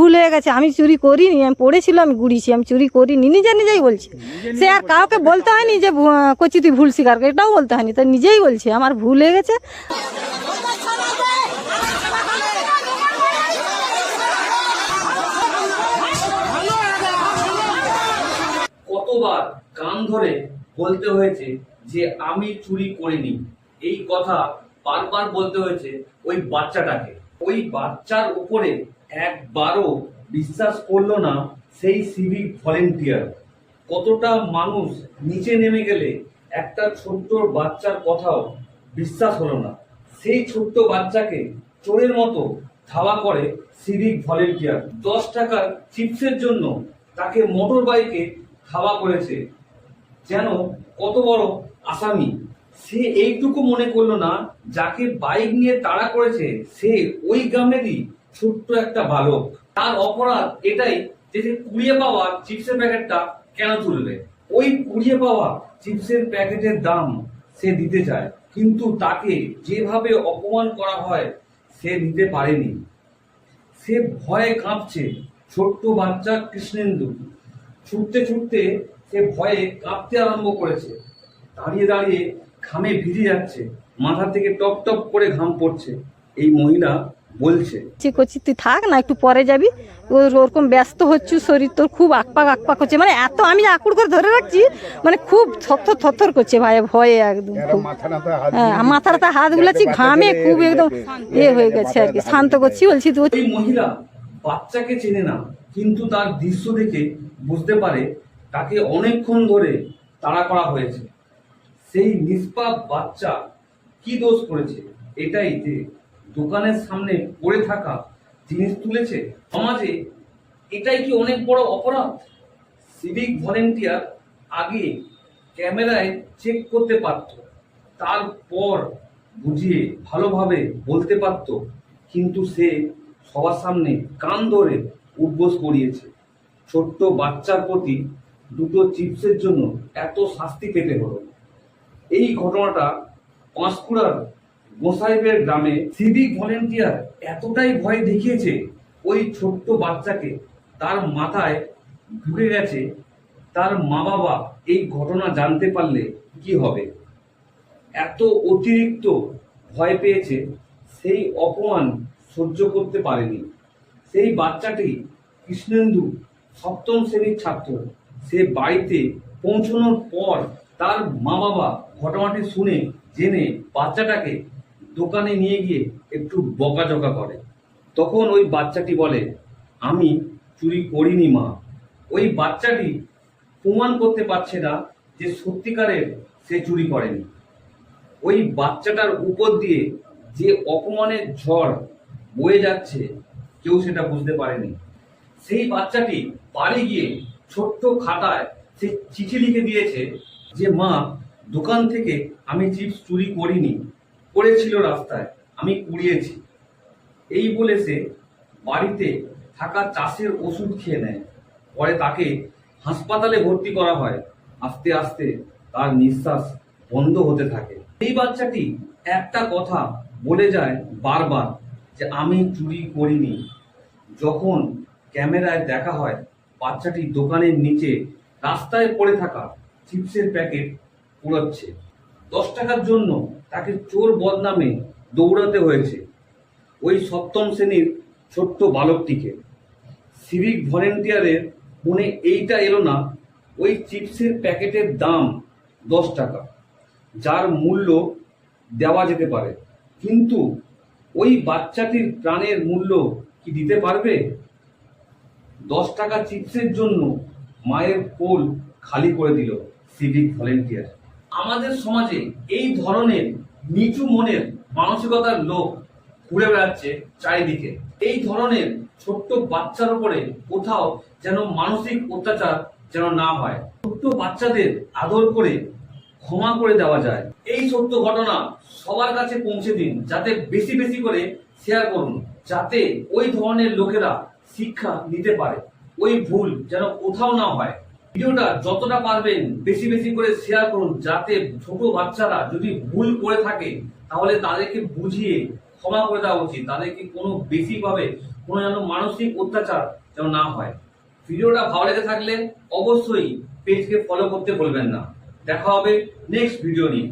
ভুল হয়ে গেছে, আমি চুরি করিনি, আমি পড়েছিলাম, আমি গুড়িয়েছি, আমি চুরি করিনি, নিজে নিজেই বলছি। সে আর কাউকে বলতে হয়নি যে কচি তুই ভুল স্বীকার করে এটাও বলতে হয়নি, তো নিজেই বলছে, আমার ভুল হয়ে গেছে। কতবার কান ধরে বলতে হয়েছে যে, আমি চুরি করিনি এই কথা বারবার বলতে হয়েছে ওই বাচ্চাটাকে। ওই বাচ্চার উপরে একবারও বিশ্বাস করল না সেই সিভিক ভলেন্টিয়ার কতটা মানুষ নিচে নেমে গেলে একটা ছোট্ট বাচ্চার কথাও বিশ্বাস হলো না। সেই ছোট্ট বাচ্চাকে চোরের মতো ধাওয়া করে সিভিক ভলেন্টিয়ার দশ টাকার চিপসের জন্য তাকে মোটর বাইকে ধাওয়া করেছে। যেন কত বড় আসামি। সে এইটুকু মনে করল না, যাকে বাইক নিয়ে তাড়া করেছে, সে ওই গ্রামেরই ছোট্ট একটা বালক। তার অপরাধ এটাই যে সে কুড়িয়ে পাওয়া চিপসের প্যাকেটটা কেন তুলবে? ওই কুড়িয়ে পাওয়া চিপসের প্যাকেটের দাম সে দিতে চায়, কিন্তু তাকে যেভাবে অপমান করা হয়, সে নিতে পারেনি। সে ভয়ে কাঁপছে, ছোট্ট বাচ্চা কৃষ্ণেন্দু। ছুটতে ছুটতে সে ভয়ে কাঁপতে আরম্ভ করেছে। দাঁড়িয়ে দাঁড়িয়ে ঘামে ভিজে যাচ্ছে মাথা থেকে টপ টপ করে ঘাম পড়ছে এই মহিলা বলছে। যে করছি তুই থাক না একটু পরে যাবি। ওর ওরকম ব্যস্ত হচ্ছু শরীর তোর খুব আকপাক আকপাক হচ্ছে। মানে এত আমি আকুড় করে ধরে রাখছি মানে খুব থরথর থরথর করছে ভাই ভয়ে একদম হ্যাঁ মাথাটা হাত গুলাচ্ছি ঘামে খুব একদম এ হয়ে গেছে আর কি শান্ত করছি বলছি তুই মহিলা বাচ্চাকে চেনে না কিন্তু তার দৃশ্য দেখে বুঝতে পারে তাকে অনেকক্ষণ ধরে তাড়া করা হয়েছে। সেই নিষ্পাপ বাচ্চা কি দোষ করেছে? এটাই যে দোকানের সামনে পড়ে থাকা জিনিস তুলেছে সমাজে, এটাই কি অনেক বড় অপরাধ? সিভিক ভলেন্টিয়ার আগে ক্যামেরায় চেক করতে পারত, তারপর বুঝিয়ে ভালোভাবে বলতে পারত, কিন্তু সে সবার সামনে কান ধরে উদ্বোস করিয়েছে। ছোট্ট বাচ্চার প্রতি দুটো চিপসের জন্য এত শাস্তি পেতে হলো। এই ঘটনাটা পাঁশকুড়ার গোসাইবের গ্রামে সিভিক ভলেন্টিয়ার এতটাই ভয় দেখিয়েছে ওই ছোট্ট বাচ্চাকে। তার মাথায় ঢুকে গেছে, তার মা বাবা এই ঘটনা জানতে পারলে কি হবে? এত অতিরিক্ত ভয় পেয়েছে, সেই অপমান সহ্য করতে পারেনি। সেই বাচ্চাটি কৃষ্ণেন্দু সপ্তম শ্রেণির ছাত্র। সে বাড়িতে পৌঁছানোর পর তার মা বাবা ঘটনাটি শুনে, জেনে বাচ্চাটাকে দোকানে নিয়ে গিয়ে একটু বকাঝকা করে। তখন ওই বাচ্চাটি বলে, আমি চুরি করিনি মা। ওই বাচ্চাটি প্রমাণ করতে পারছে না যে সত্যিকারের সে চুরি করেনি। ওই বাচ্চাটার উপর দিয়ে যে অপমানের ঝড় বয়ে যাচ্ছে, কেউ সেটা বুঝতে পারেনি। সেই বাচ্চাটি বাড়ি গিয়ে ছোট্ট খাতায় সে চিঠি লিখে দিয়েছে যে, মা দোকান থেকে আমি চিপস চুরি করিনি, পড়েছিল রাস্তায়, আমি কুড়িয়েছি এই বলে সে বাড়িতে থাকা চাষের ওষুধ খেয়ে নেয়। পরে তাকে হাসপাতালে ভর্তি করা হয়। আস্তে আস্তে তার নিঃশ্বাস বন্ধ হতে থাকে। এই বাচ্চাটি একটা কথা বলে যায় বারবার যে, আমি চুরি করিনি। যখন ক্যামেরায় দেখা হয়, বাচ্চাটি দোকানের নিচে রাস্তায় পড়ে থাকা চিপসের প্যাকেট কুড়াচ্ছে দশ টাকার জন্য তাকে চোর বদনামে দৌড়াতে হয়েছে। ওই সপ্তম শ্রেণির ছোট্ট বালকটিকে। সিভিক ভলেন্টিয়ারের মনে এইটা এলো না, ওই চিপসের প্যাকেটের দাম দশ টাকা, যার মূল্য দেওয়া যেতে পারে। কিন্তু ওই বাচ্চাটির প্রাণের মূল্য কি দিতে পারবে? দশ টাকা চিপসের জন্য মায়ের কোল খালি করে দিল সিভিক ভলেন্টিয়ার আমাদের সমাজে এই ধরনের নিচু মনের মানসিকতার লোক ঘুরে বেড়াচ্ছে চারিদিকে। এই ধরনের ছোট্ট বাচ্চার উপরে কোথাও যেন মানসিক অত্যাচার যেন না হয়। ছোট্ট বাচ্চাদের আদর করে ক্ষমা করে দেওয়া যায়। এই সত্য ঘটনা সবার কাছে পৌঁছে দিন, যাতে বেশি বেশি করে শেয়ার করুন, যাতে ওই ধরনের লোকেরা শিক্ষা নিতে পারে। ওই ভুল যেন কোথাও না হয়। ভিডিওটা যতটা পারবেন বেশি বেশি করে শেয়ার করুন, যাতে ছোট বাচ্চারা যদি ভুল করে থাকে, তাহলে তাদেরকে বুঝিয়ে ক্ষমা করে দেওয়া উচিত। তাদেরকে কোনো বেশিভাবে কোনো যেন মানসিক অত্যাচার যেন না হয়। ভিডিওটা ভালো লেগে থাকলে অবশ্যই পেজকে ফলো করতে বলবেন না। দেখা হবে নেক্সট ভিডিও নিয়ে।